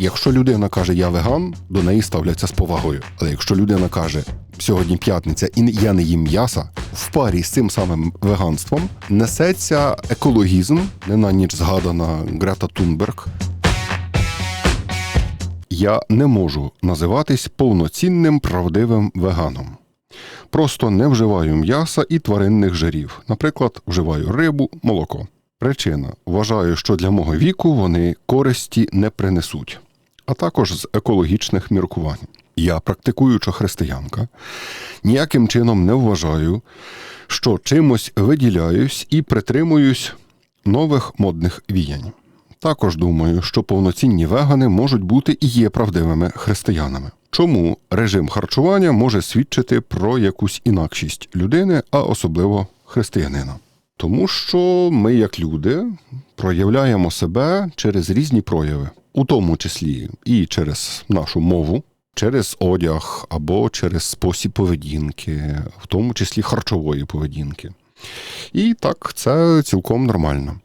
Якщо людина каже я веган, до неї ставляться з повагою. Але якщо людина каже сьогодні п'ятниця і я не їм м'яса, в парі з цим самим веганством несеться екологізм, не на ніч згадана Грета Тунберг. Я не можу називатись повноцінним правдивим веганом. Просто не вживаю м'яса і тваринних жирів. Наприклад, вживаю рибу, молоко. Причина вважаю, що для мого віку вони користі не принесуть, а також з екологічних міркувань. Я, практикуюча християнка, ніяким чином не вважаю, що чимось виділяюсь і притримуюсь нових модних віянь. Також думаю, що повноцінні вегани можуть бути і є правдивими християнами. Чому режим харчування може свідчити про якусь інакшість людини, а особливо християнина? Тому що ми, як люди, проявляємо себе через різні прояви, у тому числі і через нашу мову, через одяг або через спосіб поведінки, в тому числі харчової поведінки. І так, це цілком нормально.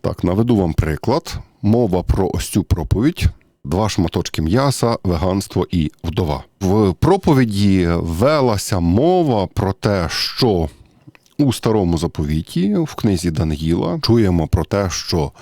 Так, наведу вам приклад. Мова про ось цю проповідь. Два шматочки м'яса, веганство і вдова. В проповіді велася мова про те, що у старому заповіті, в книзі Даниїла, чуємо про те, що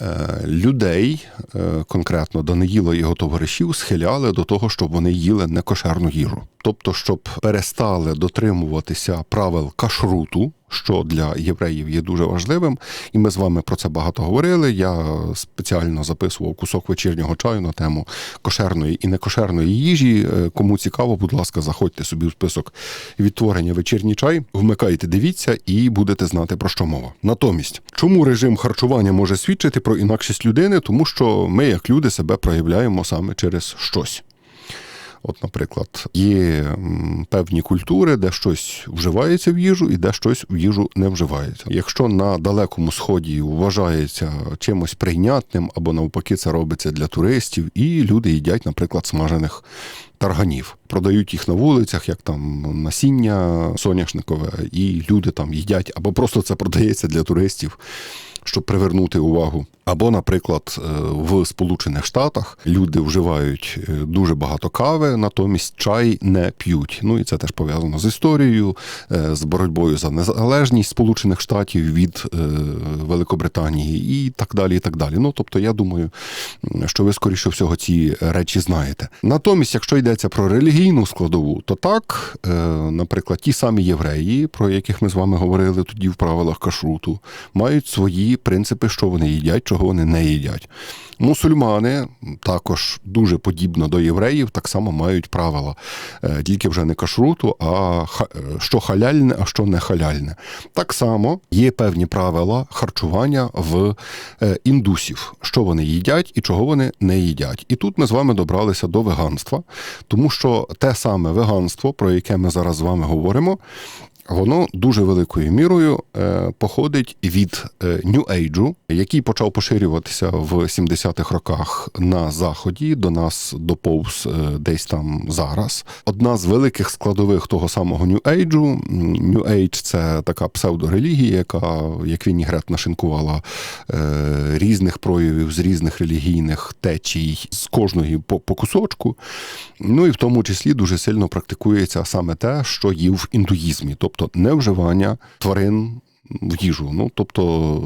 е, людей, е, конкретно Даниїла і його товаришів, схиляли до того, щоб вони їли некошерну їжу. Тобто, щоб перестали дотримуватися правил кашруту, що для євреїв є дуже важливим, і ми з вами про це багато говорили. Я спеціально записував кусок вечірнього чаю на тему кошерної і некошерної їжі. Е, Кому цікаво, будь ласка, заходьте собі в список відтворення вечірній чай, вмикайте, дивіться і будете знати про що мова. Натомість, чому режим харчування може свідчити про інакшість людини, тому що ми, як люди, себе проявляємо саме через щось. От, наприклад, є певні культури, де щось вживається в їжу і де щось в їжу не вживається. Якщо на далекому сході вважається чимось прийнятним або навпаки це робиться для туристів, і люди їдять, наприклад, смажених тарганів, продають їх на вулицях, як там насіння соняшникове, і люди там їдять, або просто це продається для туристів. Щоб привернути увагу, або, наприклад, е, в Сполучених Штатах люди вживають е, дуже багато кави, натомість чай не п'ють. Ну і це теж пов'язано з історією, е, з боротьбою за незалежність Сполучених Штатів від Великобританії і так далі. і так далі. Ну тобто, я думаю, що ви скоріше всього ці речі знаєте. Натомість, якщо йдеться про релігійну складову, то так, наприклад, ті самі євреї, про яких ми з вами говорили тоді в правилах кашруту, мають свої принципи, що вони їдять чого вони не їдять. Мусульмани також дуже подібно до євреїв, так само мають правила, е, тільки вже не кашруту, а що халяльне, а що не халяльне. Так само є певні правила харчування в е, індусів, що вони їдять і чого вони не їдять. І тут ми з вами добралися до веганства, тому що те саме веганство, про яке ми зараз з вами говоримо, Воно дуже великою мірою е, походить від нью-ейджу, який почав поширюватися в 70-х роках на заході. До нас доповз е, десь там зараз. Одна з великих складових того самого нью-ейджу. Нью-ейдж – це така псевдорелігія, яка як Вінігрет нашинкувала е, різних проявів з різних релігійних течій з кожної по, по кусочку. Ну і в тому числі дуже сильно практикується саме те, що є в індуїзмі. Тобто невживання тварин в їжу. Ну тобто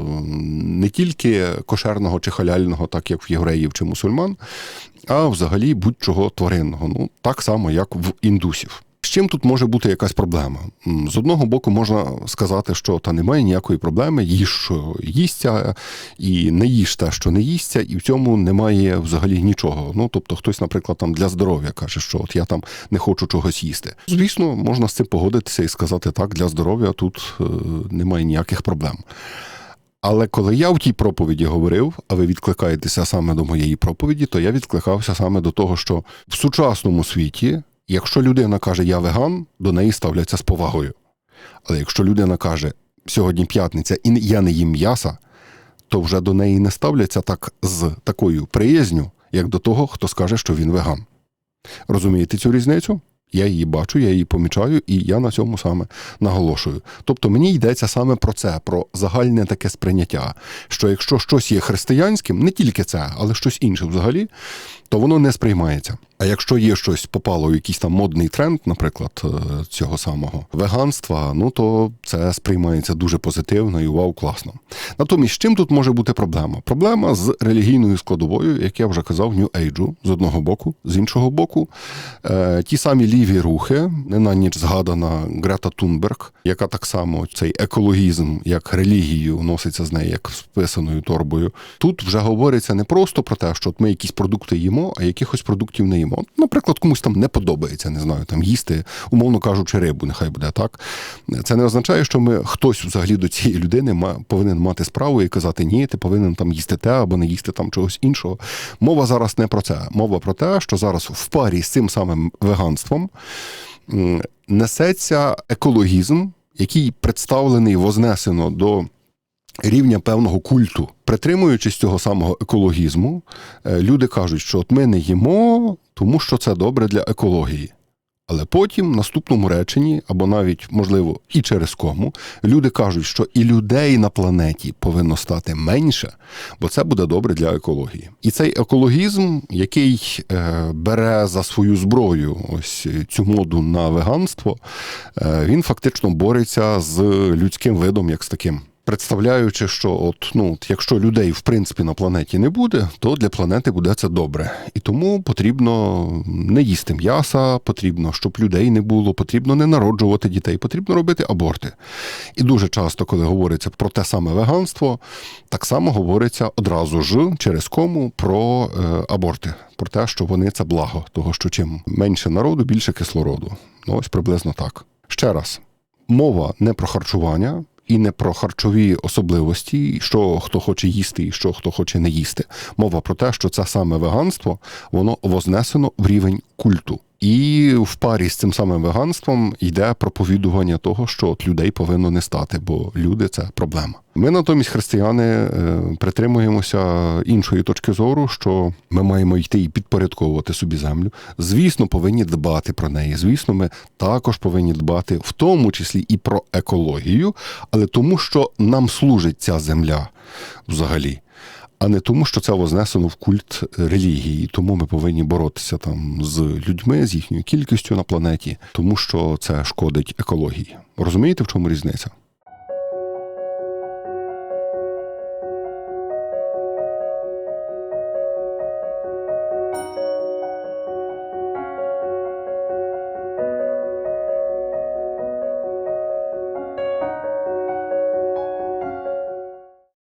не тільки кошерного чи халяльного, так як в євреїв чи мусульман, а взагалі будь-чого тваринного. Ну так само, як в індусів. Чим тут може бути якась проблема? З одного боку, можна сказати, що та немає ніякої проблеми, їж, що їсться, і не їж те, що не їсться, і в цьому немає взагалі нічого. Ну тобто, хтось, наприклад, там для здоров'я каже, що от я там не хочу чогось їсти. Звісно, можна з цим погодитися і сказати так, для здоров'я тут е, немає ніяких проблем. Але коли я в тій проповіді говорив, а ви відкликаєтеся саме до моєї проповіді, то я відкликався саме до того, що в сучасному світі Якщо людина каже Я веган, до неї ставляться з повагою. Але якщо людина каже сьогодні п'ятниця і я не їм м'яса, то вже до неї не ставляться так з такою приязню, як до того, хто скаже, що він веган. Розумієте цю різницю? Я її бачу, я її помічаю, і я на цьому саме наголошую. Тобто мені йдеться саме про це, про загальне таке сприйняття. Що якщо щось є християнським, не тільки це, але щось інше взагалі, то воно не сприймається. А якщо є щось попало якийсь там модний тренд, наприклад, е, цього самого веганства, ну то це сприймається дуже позитивно і вау, класно. Натомість, з чим тут може бути проблема? Проблема з релігійною складовою, як я вже казав, Age, з одного боку, з іншого боку, е, ті самі ліві рухи, не на ніч згадана Грета Тунберг, яка так само цей екологізм, як релігію, носиться з нею як списаною торбою. Тут вже говориться не просто про те, що от ми якісь продукти їмо, а якихось продуктів не їмо. От, Наприклад, комусь там не подобається, не знаю, там їсти, умовно кажучи, рибу, нехай буде так. Це не означає, що ми хтось взагалі до цієї людини повинен мати справу і казати, ні, ти повинен там їсти те або не їсти там чогось іншого. Мова зараз не про це. Мова про те, що зараз в парі з цим самим веганством несеться екологізм, який представлений вознесено до рівня певного культу. Притримуючись цього самого екологізму, е, люди кажуть, що от ми не їмо, тому що це добре для екології. Але потім, в наступному реченні, або навіть, можливо, і через кому, люди кажуть, що і людей на планеті повинно стати менше, бо це буде добре для екології. І цей екологізм, який е, бере за свою зброю ось цю моду на веганство, е, він фактично бореться з людським видом як з таким. Представляючи, що от ну якщо людей в принципі на планеті не буде, то для планети буде це добре. І тому потрібно не їсти м'яса, потрібно, щоб людей не було, потрібно не народжувати дітей, потрібно робити аборти. І дуже часто, коли говориться про те саме веганство, так само говориться одразу ж через кому про е, аборти, про те, що вони це благо, того що чим менше народу, більше кислороду. Ну ось приблизно так. Ще раз, мова не про харчування. І не про харчові особливості, що хто хоче їсти, і що хто хоче не їсти. Мова про те, що це саме веганство, воно вознесено в рівень культу. І в парі з цим самим веганством йде проповідування того, що от людей повинно не стати, бо люди це проблема. Ми натомість, християни, е, притримуємося іншої точки зору, що ми маємо йти і підпорядковувати собі землю. Звісно, повинні дбати про неї. Звісно, ми також повинні дбати, в тому числі і про екологію, але тому, що нам служить ця земля взагалі а не тому, що це вознесено в культ релігії. Тому ми повинні боротися там з людьми, з їхньою кількістю на планеті, тому що це шкодить екології. Розумієте, в чому різниця?